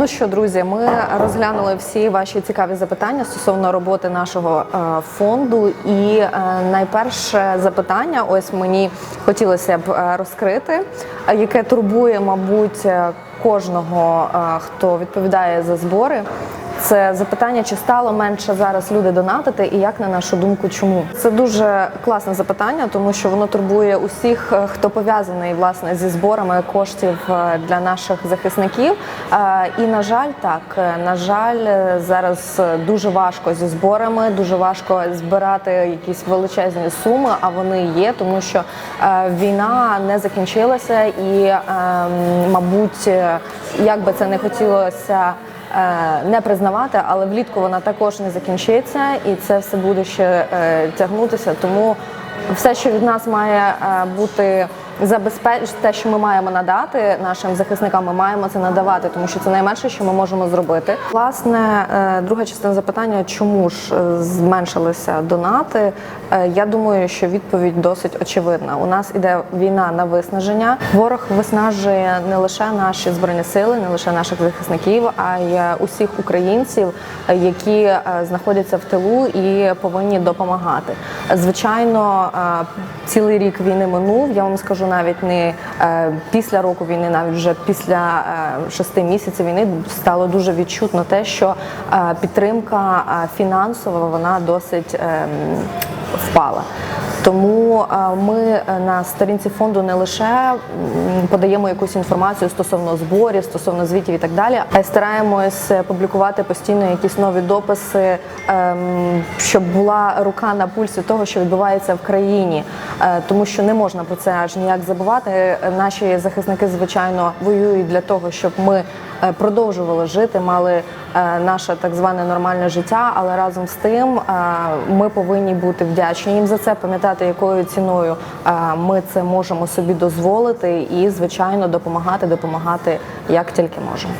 Ну що, друзі, ми розглянули всі ваші цікаві запитання стосовно роботи нашого е, фонду. І е, найперше запитання, ось мені хотілося б е, розкрити, яке турбує, мабуть, кожного, хто відповідає за збори. Це запитання, чи стало менше зараз люди донатити, і як на нашу думку, чому це дуже класне запитання, тому що воно турбує усіх, е, хто пов'язаний власне зі зборами коштів е, для наших захисників. Е, І на жаль, так на жаль, зараз дуже важко зі зборами, дуже важко збирати якісь величезні суми, а вони є, тому що війна не закінчилася, і е, мабуть, як би це не хотілося не признавати, але влітку вона також не закінчиться, і це все буде ще е, тягнутися. Тому все, що від нас має е, бути забезпеч, те, що ми маємо надати нашим захисникам, ми маємо це надавати, тому що це найменше, що ми можемо зробити. Власне, е, друга частина запитання, чому ж е, зменшилися донати? Е, Я думаю, що відповідь досить очевидна. У нас іде війна на виснаження. Ворог виснажує не лише наші збройні сили, не лише наших захисників, а й усіх українців, які знаходяться в тилу і повинні допомагати. Звичайно, цілий рік війни минув. Я вам скажу навіть не е, після року війни, навіть вже після е, шести місяців війни стало дуже відчутно те, що е, підтримка фінансова вона досить ем, впала. Тому е, ми е, на сторінці фонду не лише подаємо якусь інформацію стосовно зборів, стосовно звітів і так далі, а й стараємось е, публікувати постійно якісь нові дописи, ем, щоб була рука на пульсі того, що відбувається в країні, тому що не можна про це аж ніяк забувати. Наші захисники, звичайно, воюють для того, щоб ми продовжували жити, мали наше так зване нормальне життя. Але разом з тим ми повинні бути вдячні їм за це, пам'ятати, якою ціною е, ми це можемо собі дозволити, і звичайно допомагати, допомагати як тільки можемо.